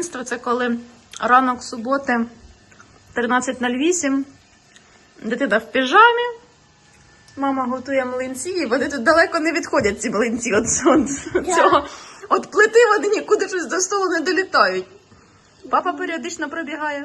Дитинство це коли ранок суботи 13.08, дитина в піжамі, мама готує млинці, і вони тут далеко не відходять, ці млинці от, от цього. От плити вони нікуди щось до столу не долітають. Папа періодично пробігає.